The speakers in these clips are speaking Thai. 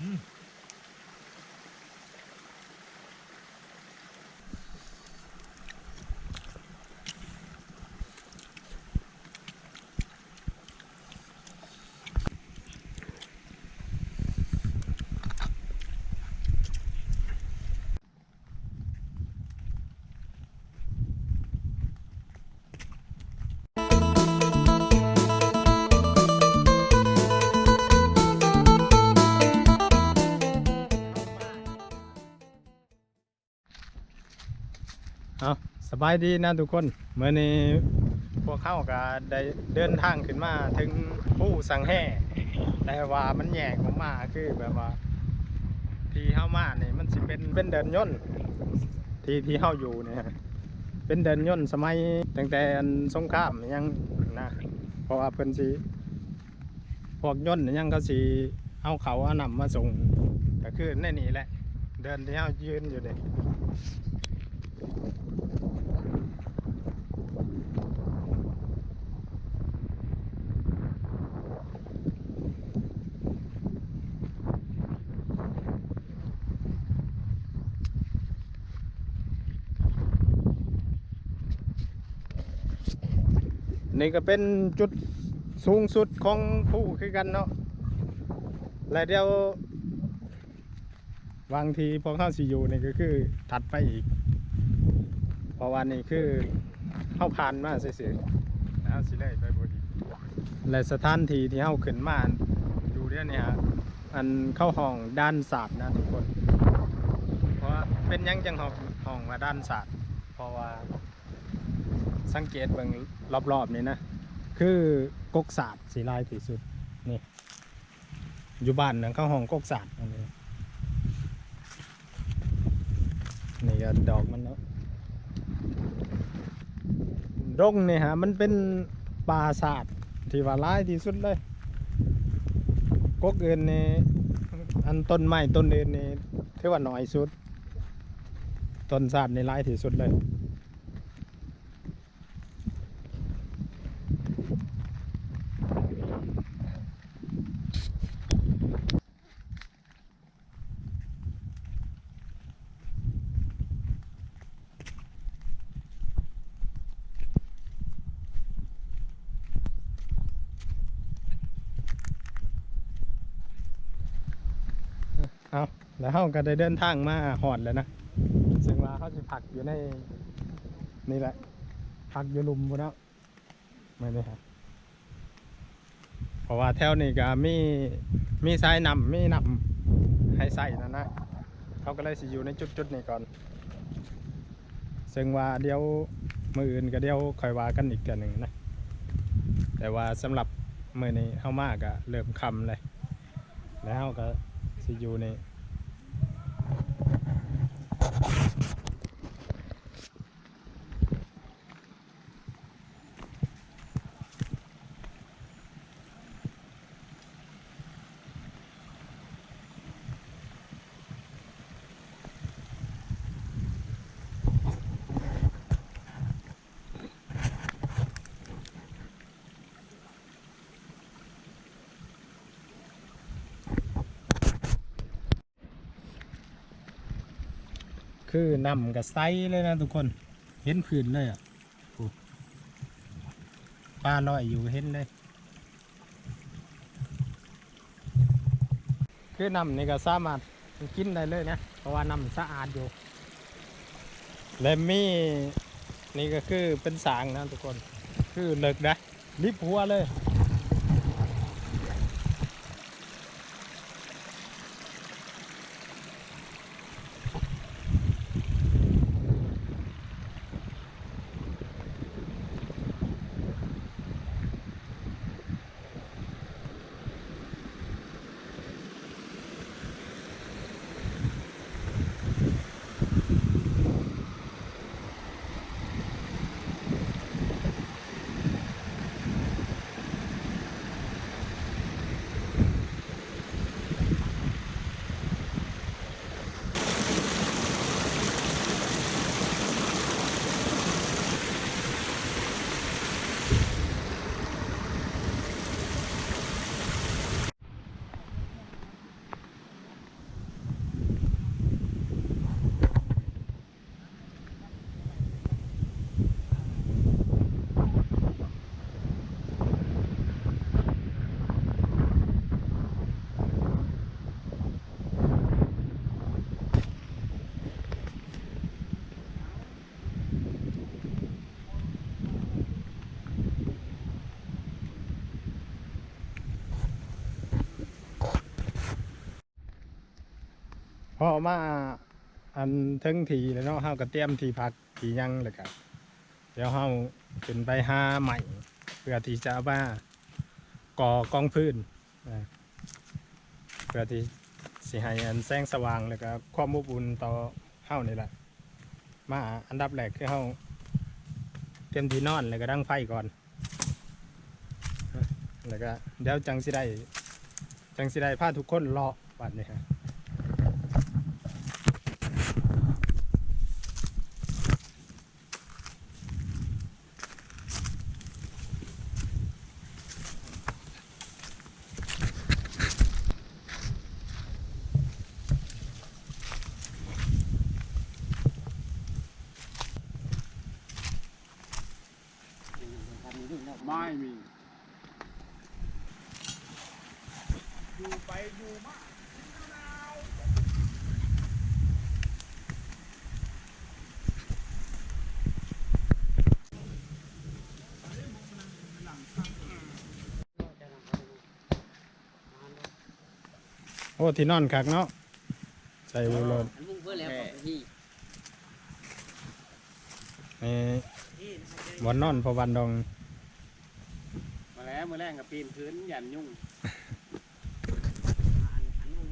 Mm. เอาสบายดีนะทุกคนเมื่อนี้พวกเข้าก็ได้เดินทางขึ้นมาถึงผู้สังแห่แต่ว่ามันแยกออกมาคือแบบว่า ที่เข้ามาเนี่ยมันสิเป็นเป็นเดินย่นที่ที่เข้าอยู่เนี่ยเป็นเดินย่นสมัยตั้งแต่สงครามยังนะเพราะว่าเพิ่นสิพวกย่นยังเขาสิเอาเขาเอานำมาส่งก็คือในนี่แหละ เดินที่เข้ายืนอยู่เด็ นี่ก็เป็นจุดสูงสุดของผู้คือกันเนาะ และเดี๋ยวบางทีพอเข้าสิอยู่นี่ก็คือถัดไปอีก เพราะว่านี่คือเข้าผ่านมาซื่อๆแล้วสิเลยไปบดีและสถานที่ที่เข้าขึ้นมาอยู่เดี๋ยวนี้อันเข้าห้องด้านศาสตร์นะทุกคน เพราะว่าเป็นหยังจังห้องห้องว่าด้านศาสตร์เพราะว่า สังเกตเบิ่งรอบๆนี่นะ คือกกศาสตร์สีลายที่สุดนี่อยู่บ้านนะเข้าห้องกกศาสตร์อันนี้นี่ก็ดอกมันเนาะ ดงนี่ฮะมันเป็นป่าศาสตร์ที่ว่าร้ายที่สุดเลยกกเอื่นนี่อันต้นไม้ต้นเอื่นนี่ถือว่าน้อยสุด ต้นศาสตร์ในร้ายที่สุดเลย เอาแล้วเขาก็ได้เดินทางมาหอดแล้วนะซึ่งว่าเขาจะพักอยู่ในนี่แหละพักอยู่หลุมบุนแล้วไม่ได้ครับเพราะว่าแถวนี้ก็มีมีสายนำมีนำให้ใส่นะนะเขาก็เลยสิอยู่ในจุดๆนี้ก่อน ซึ่งว่าเดี๋ยวมืออื่นก็เดี๋ยวคอยว่ากันอีกกันหนึ่งนะแต่ว่าสำหรับมือนี้เข้ามากอะเริ่มคำเลยแล้วก็ สิอยู่ใน คือนำกับไซเลยนะทุกคนเห็นผืนเลยอะปลาลอยอยู่เห็นเลย คือนำนี่ก็สามารถกินได้เลยนะเพราะว่านำสะอาดอยู่ และมีนี่ก็คือเป็นสางนะทุกคน คือเลิกได้ริบหัวเลย พอมาอันเทึงทีแล้วเนาะเฮาก็เตรียมทีพักทีหยังแล้วก็เดี๋ยวเฮาขึ้นไปหาใหม่เพื่อที่จะเอามาก่อกองพื้นเพื่อที่สิให้อันแสงสว่างแล้วก็ความอบอุ่นต่อเฮานี่แหละมาอันดับแรกคือเฮาเตรียมที่นอนแล้วก็ดังไฟก่อน แล้วก็เดี๋ยวจังสิได้จังสิได้พาทุกคนรอบัดนี้ฮะ ไม่มี อยู่ไปอยู่มาโอ้ที่นอนคักเนาะใส่บุรถอันมุ่งเพื่อแล้วของพี่นี่บอนนอนพอวันดอง มาแล้วมือแรงกับปีนพื้นยันยุ่งอันมุ่ง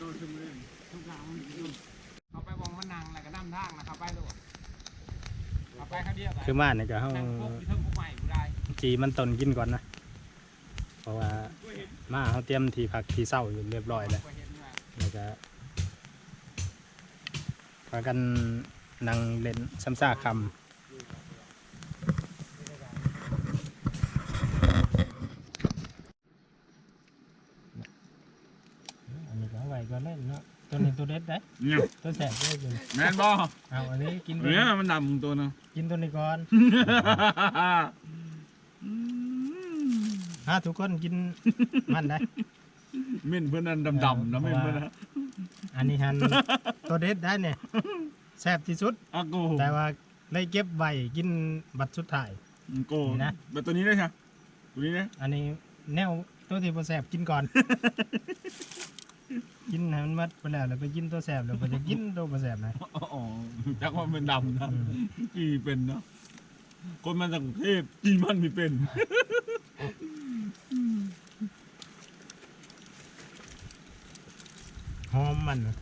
ตัวซึมเรื่องทุกอย่างมันยุ่งเอาไปวองมันนังแล้วก็น้ำทางนะครับไปด้วยเอาไปเขาเดียวกันคือมาเนี่ยก็เฮานั่งพวกที่เทิงพวกใหม่กูได้จีมันตนกินก่อนนะ เพราะว่ามาเฮาเตรียมที่พักที่เศร้าอยู่เรียบร้อยแล้วกูเห็นว่าแล้วก็ พากันนั่งเล่นซ้ำซากคำอันนี้ก็ไว้ก็เล่นเนาะตัวนี้ตัวเด็ดได้เนี่ยตัวแสบได้จริงแม่นบ่เอาอันนี้กินตัวเนี่ยมันดำตัวเนาะ กินตัวนี้ก่อนฮะทุกคนกินมันได้ เม่นเพื่อนนั่นดำๆนะเม่นเพื่อนนะ อันนี้ฮันตัวเด็ดได้เนี่ยแซ่บที่สุด อากูแต่ว่าเลยเก็บไว้กินบัตรสุดท้ายโกูนี่นะ แบบตัวนี้ได้ใช่ตัวนี้นะอันนี้แนวตัวที่บ่แซ่บกินก่อน กินให้มันหมัดไปแล้วแล้วไปกินตัวแซ่บแล้วก็จะกินตัวบ่แซ่บนะอ๋อจักว่ามันดำนะอืมกี่เป็นเนาะคนมาจากกรุงเทพกี่มันมีเป็น หอ มมันนะ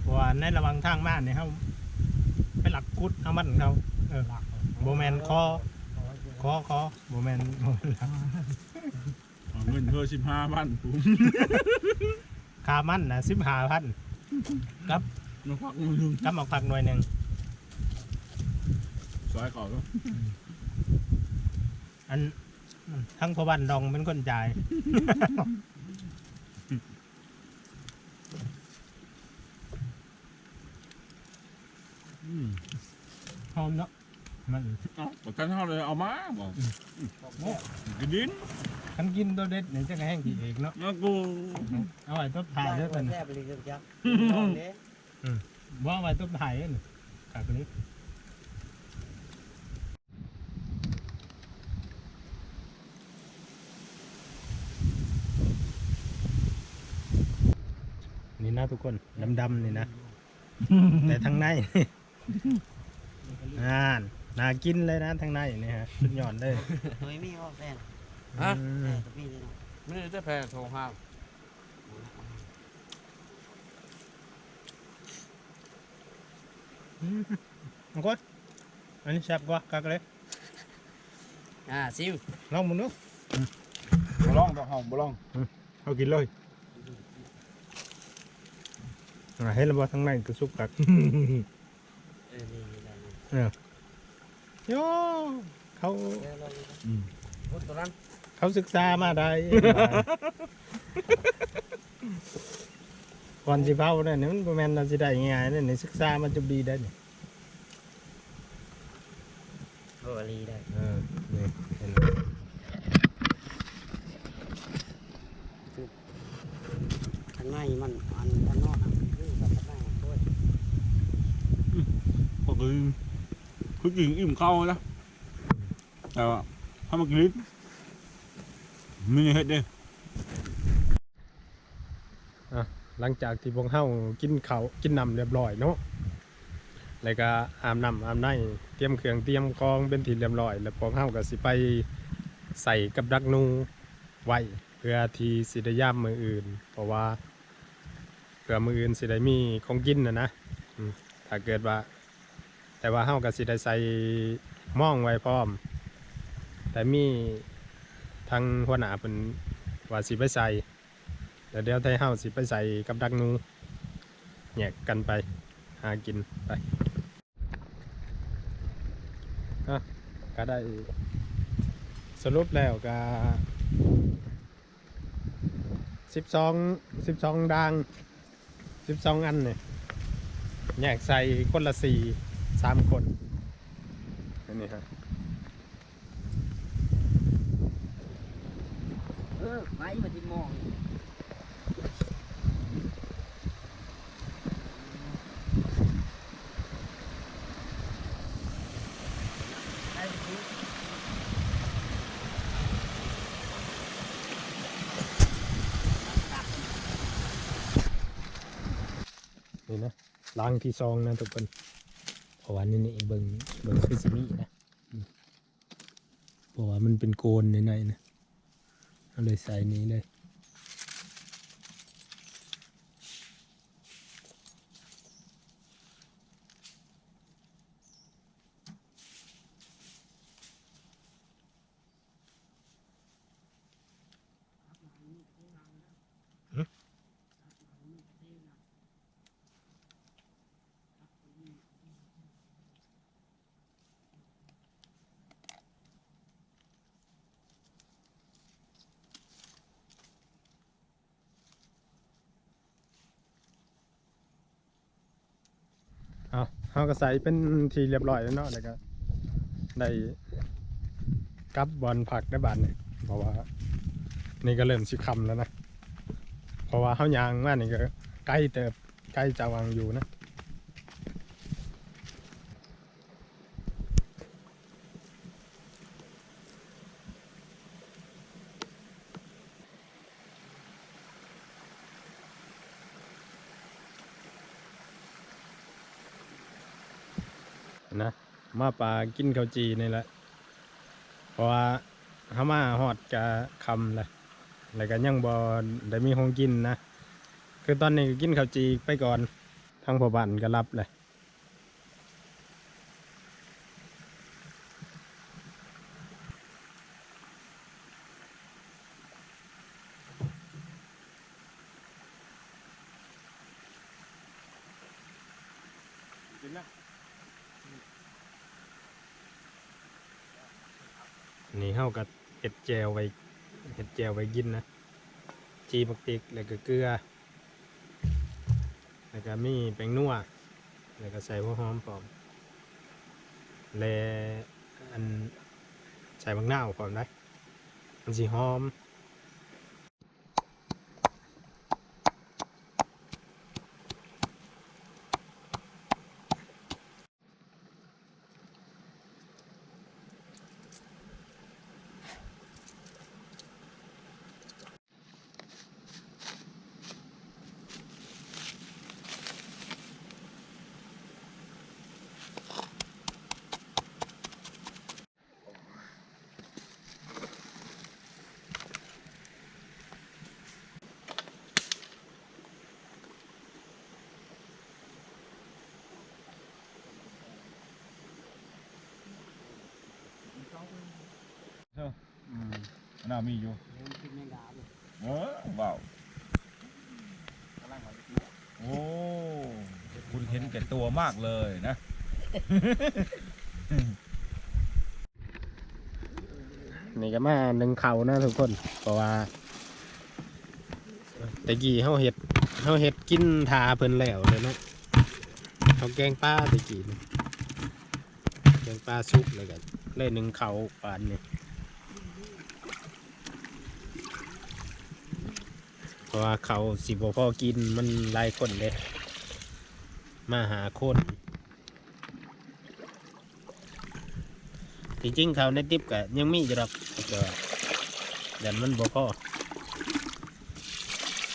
เพราะว่าในระหว่างทางมาเนี่ยเฮาไปหลักกุดเอามันของเขาเออบ่แม่นคอคอคอบ่แม่นบ่แม่นหลักเอาเงินเธอสิบห้าพันผมค่ามันน่ะ15,000กับมาพักมือหนึงกับหมอกผักหน่วยหนึงสายก่อนก็อันทั้งพ่อบ้านดองเป็นคนจ่าย อืม หอมเนาะมัน เอา ประกันเท่าเลยเอามาบอกกินดินคันกินตัวเด็ดนี่จะแห้งกี่เอกเนาะอากูเอาไว้ต้นถ่ายด้วยกันแซ่บเลยจักบ่เอาไว้ต้นถ่ายนี่ขากนี้นี่นะทุกคนดำๆนี่นะ แต่ทางในน่าน น่ากินเลยนะทางในนี่ฮะสุดยอดเลยเฮ้ยมีว่าแฟนอืมแฟนกับพี่เลยเนาะไม่ได้จะแพ้โทรห้ามอืมเอาก่อนอันนี้แซ่บกว่ากักเลยอ่าซิมลองมึงดูบ่ลองดอกหอมบ่ลองเอากินเลยอ่าเห็นแล้วบ่ทางในก็สุกกักเออนี่ได้นะเออ โยเขาเดี๋ยวเราดูอืมรถตัวนั้นเขาศึกษามาได้ ก่อนสิเผาเนี่ยมันบ่แม่นเราสิได้ง่ายๆเนี่ยนี่ศึกษามันจะดีได้เนี่ยโอ้ลีได้เออนี่เห็นไหมอันใหม่มันอันอันนอกอันคือแบบอันใหม่ด้วยก็คือ คือกินอิ่มเข้าแล้วแต่ว่าถ้ามันกินมีเฮ็ดเด้หลังจากที่พวกเฮากินเขากินน้ำเรียบร้อยเนาะแล้วก็อาบน้ำอาบในเตรียมเครื่องเตรียมกองเป็นที่เรียบร้อย แล้วพวกเฮาก็สิไปใส่กับดักนูไว้เพื่อที่สิได้ย่ามมืออื่น เพราะว่าเพื่อมืออื่นสิได้มีของกินนะนะถ้าเกิดว่า แต่ว่าเฮาก็สิได้ใส่หม่องไว้พร้อม แต่มีทางหัวหน้าเป็นว่าสิไปใส่แล้วเดี๋ยวไทยเฮาสิไปใส่กับดักนูแยกกันไปหากินไปอะก็ได้สรุปแล้วก็สิบสองสิบสองดังสิบสองอันเนี่ยแยกใส่คนละสี่ สามคนอันนี้ฮะเออไฟมาที่มองได้สินี่นะล้างที่ซองนะทุกคนเพ ราะว่านี่นี่เบิงเบิงคือสิมีนะอืมเพราะว่ามันเป็นโกนในในๆนะเอาเลยใส่นี้เลย เอาเขาก็ใส่เป็นทีเรียบร้อยแล้วเนาะแล้วก็ได้กับบอลผักได้บานเนี่ยเพราะว่า นี่ก็เริ่มสิคำแล้วนะ เพราะว่าเขายางมานี่ก็ใกล้เติบใกล้จะวางอยู่นะ นะมาปลากินข้าวจีนี่แหละเพราะว่าฮามาหอดกะคำเลยแล้วก็ยังบอได้มีของกินนะ คือตอนนี้ก็กินข้าวจีไปก่อน ทางพ่อบ้านก็รับเลย กินนะ นี่เขาก็เห็ด แจวไว้เห็ดแจวไว้กินนะจีบักติกแล้วก็เกลือ แล้วก็มีแป้งนัวแล้วก็ใส่หัวหอมพร้อมและอันใส่บางนาวพร้อมได้มันสีหอม อืม น่ามีอยู่เดี๋ยวกินแมงดาบ่เออว้าวโอ้คุณเห็นแก่ตัวมากเลยนะ นี่ก็มาหนึ่งเขานะทุกคน เพราะว่าแตะกี้เขาเห็ดเขาเห็ดกินทาเพิ่นแล้วเลยนะเขาแกงปลาตะกี้แกงปลาซุปเลยกันเลยหนึ่งเขาปานนี่ เพราะว่าเขาสิบพอกินมันหลายคนเลย มาหาคน จริงๆเขาในติ๊บก็ยังมีอยู่หรอกแต่ว่มันบ่พอ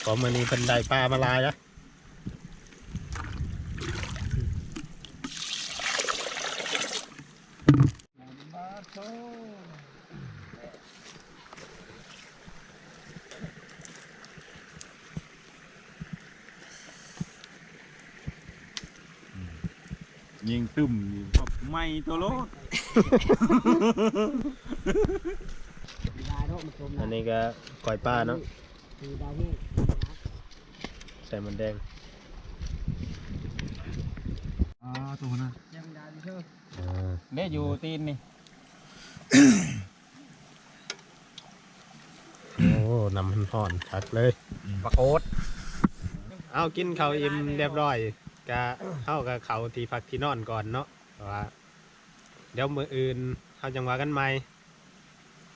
พอมันนี้เป็นได้ปลามาลายนะยิง ตึมนี่แบบไม่ตัวโลดมีลายเนาะมันชมอันนี้ก็ก่อยปลาเนาะคือดาวนี่ใส่มันแดงอ่าตัวนั้นยังดาวเชื่ออ่าเด้อยู่ตีนนี่โอ้นำมันห่อนคักเลย ปลาโคตรเอากินข้าวอิ่มเรียบร้อย ก็เข้ากับเขาที่พักที่นอนก่อนเนาะเพราะว่าเดี๋ยวมืออื่นเขาจังหวะกันใหม่